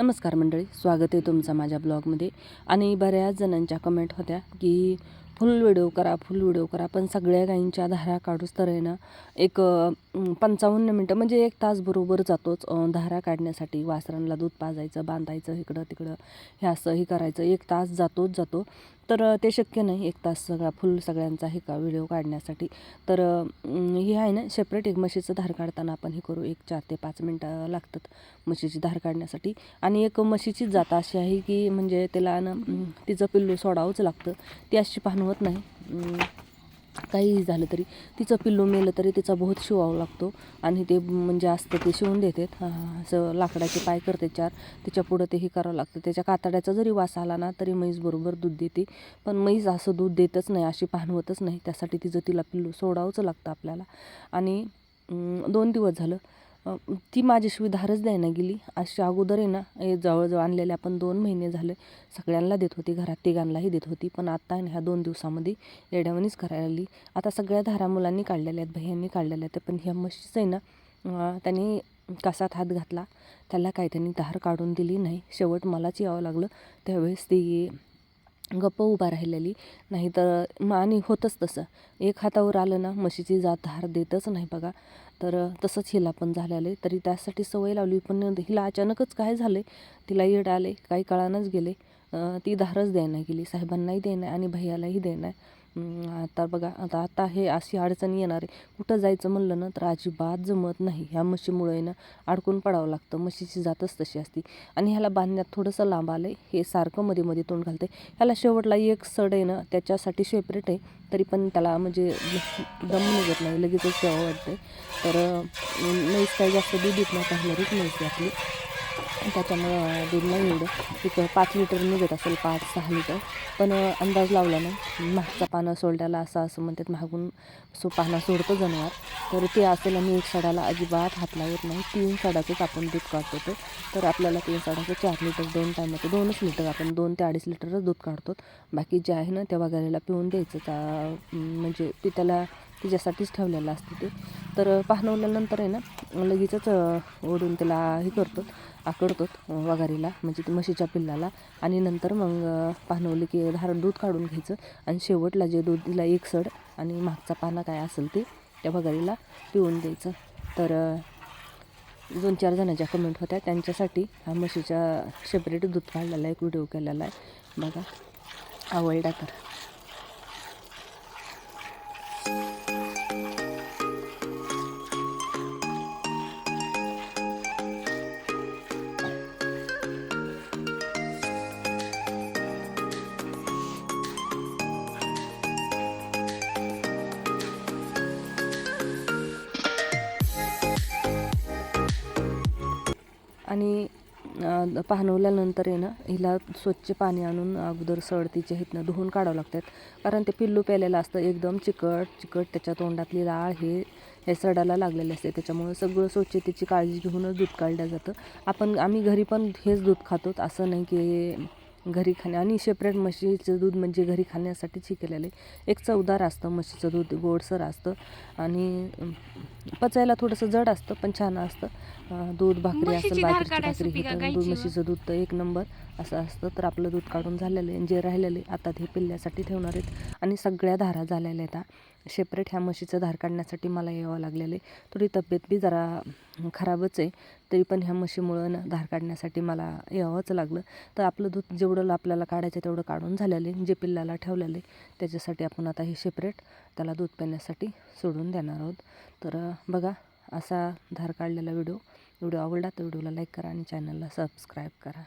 नमस्कार मंडळी स्वागत आहे तुमचा माझ्या ब्लॉगमध्ये. आणि बऱ्याच जणांच्या कमेंट होत्या की फुल व्हिडिओ करा फुल व्हिडिओ करा पण सगळ्या गाईंच्या धारा काढूच तर आहे ना एक पंचावन्न मिनटं म्हणजे एक तास बरोबर जातोच धारा काढण्यासाठी. वासरांना दूध पाजायचं बांधायचं इकडं तिकडं हे असं हे करायचं. एक तास जातोच जातो. तर ते शक्य नाही एक तास सगळा फुल सगळ्यांचा हे का व्हिडिओ काढण्यासाठी. तर हे आहे ना सेपरेट एक म्हशीचं धार काढताना आपण हे करू एक चार ते पाच मिनटं लागतात म्हशीची धार काढण्यासाठी. आणि एक म्हशीचीच जात अशी आहे की म्हणजे त्याला ना तिचं पिल्लू सोडावंच लागतं. ती अशी पाहणवत नाही. काहीही झालं तरी तिचं पिल्लू मेलं तरी तिचा बहुत शिवावं लागतो. आणि ते म्हणजे असतं ते शिवून देतात. असं लाकडाचे पाय करते चार. त्याच्या पुढं ते हे करावं लागतं. त्याच्या कातड्याचा जरी वास आला ना तरी म्हैस बरोबर दूध देते. पण म्हैस असं दूध देतच नाही अशी पाहणवतच नाही. त्यासाठी तिचं तिला पिल्लू सोडावंच लागतं आपल्याला. आणि दोन दिवस झालं. ती माझ्याशिवाय धारच द्यायला गेली. अशी अगोदर आहे ना हे जवळजवळ आणलेले आपण दोन महिने झाले. सगळ्यांना देत होती घरात तिघांनाही देत होती. पण आत्ता आहे ना ह्या दोन दिवसामध्ये येड्यावानीच करायला लागली. आता सगळ्या धारा मुलांनी काढलेल्या आहेत भैयांनी काढलेल्या आहेत. पण ह्या म्हशीचं आहे ना त्यांनी कसात हात घातला. त्याला काय त्यांनी धार काढून दिली नाही. शेवट मलाच यावं लागलं. त्यावेळेस ती गप्प उभा राहिलेली. नाही तर मग आणि होतंच तसं. एक हातावर आलं ना म्हशीची जात धार देतच नाही बघा. तर तसंच हिला पण झालेलं आहे तरी त्यासाठी सवय लावली पण हिला अचानकच काय झालं आहे तिला येड आले काही कळानच गेले. ती धारच द्यायला गेली. साहेबांनाही देणं आणि भैयालाही देणं. आता बघा आता आता हे अशी अडचणी येणार आहे. कुठं जायचं म्हणलं ना तर अजिबात जमत नाही. ह्या म्हशीमुळे ना अडकून पडावं लागतं. म्हशीची जातच तशी असती. आणि ह्याला बांधण्यात थोडंसं लांब आलं आहे हे सारखं मध्ये मध्ये तोंड घालते ह्याला शेवटला एक सड आहे ना त्याच्यासाठी सेपरेट आहे. तरी पण त्याला म्हणजे दम निघत नाही. लगेचच तेव्हा वाटते तर अं, म्हैस काही जास्त दूध देत नाही. पहिल्याच म्हैस आपली त्याच्यामुळं दूध नाही एवढं. तिथं पाच लिटर निघत असेल पाच सहा लिटर. पण अंदाज लावला नाही मागचा पानं सोडल्याला असं असं म्हणतात मागून सो पानं सोडतं जनावर. तर ते असेल आणि एक सडाला अजिबात हात लावत नाही. तीन सडाचंच आपण दूध काढतो ते. तर आपल्याला तीन सडाचं चार लिटर दोन टायमाचं दोनच लिटर आपण दोन ते अडीच लिटरच दूध काढतो. बाकी जे आहे ना त्या वगैरेला पिऊन द्यायचं. त्या म्हणजे ते त्याला तिच्यासाठीच ठेवलेलं असतं ते. तर पाहणवल्यानंतर आहे ना लगेचच ओढून त्याला हे करतो. आकडतोत वघारीला म्हणजे ते म्हशीच्या पिल्लाला. आणि नंतर मग अं, पाहणवली की धारण दूध काढून घ्यायचं. आणि शेवटला जे दूध दिला एक सड आणि मागचा पाना काय असेल ते त्या वघारीला पिऊन द्यायचं. तर दोन चार जणांच्या कमेंट होत्या. त्यांच्यासाठी हा म्हशीच्या सेपरेट दूध काढलेला एक व्हिडिओ केलेला आहे. बघा. आवडला तर आणि पाहनवल्यानंतर पाहणवल्यानंतर आहे ना हिला स्वच्छ पाणी आणून अगोदर सड तिच्या हितनं धुवून काढावं लागतात. कारण ते पिल्लू प्यायलेलं असतं एकदम चिकट चिकट त्याच्या तोंडातली लाळ हे हे सडाला लागलेले असते. त्याच्यामुळं सगळं स्वच्छतेची काळजी घेऊनच दूध काढलं जातं. आपण आम्ही घरी पण हेच दूध खातो असं नाही की घरी खाणे आणि सेपरेट म्हशीचं दूध म्हणजे घरी खाण्यासाठीच हे केलेलं आहे. एक चवदार असतं म्हशीचं दूध गोडसर असतं. आणि पचायला थोडंसं जड असतं पण छान असतं. दूध भाकरी बाजरीची काढायची भाकरी गाईची दूध? म्हशीचं दूध तर एक नंबर असं असतं. तर आपलं दूध काढून झालेलं आहे. जे राहिलेलं आहे आता ते पिल्ल्यासाठी ठेवणार आहेत. आणि सगळ्या धारा झालेल्या आहेत सेपरेट ह्या म्हशीचं धार काढण्यासाठी मला यावं लागलेलं आहे. थोडी तब्येत बी जरा खराबच आहे. तरी पण ह्या म्हशीमुळं ना धार काढण्यासाठी मला यावंच लागलं. तर आपलं दूध जेवढं आपल्याला काढायचं तेवढं काढून झालेलं आहे. जे पिल्लाला ठेवलेलं आहे त्याच्यासाठी आपण आता हे सेपरेट त्याला दूध पिण्यासाठी सोडून देणार आहोत. तर बघा असा धार काढलेला व्हिडिओ. व्हिडिओ आवडला तर व्हिडिओला लाईक करा आणि चॅनलला सबस्क्राईब करा.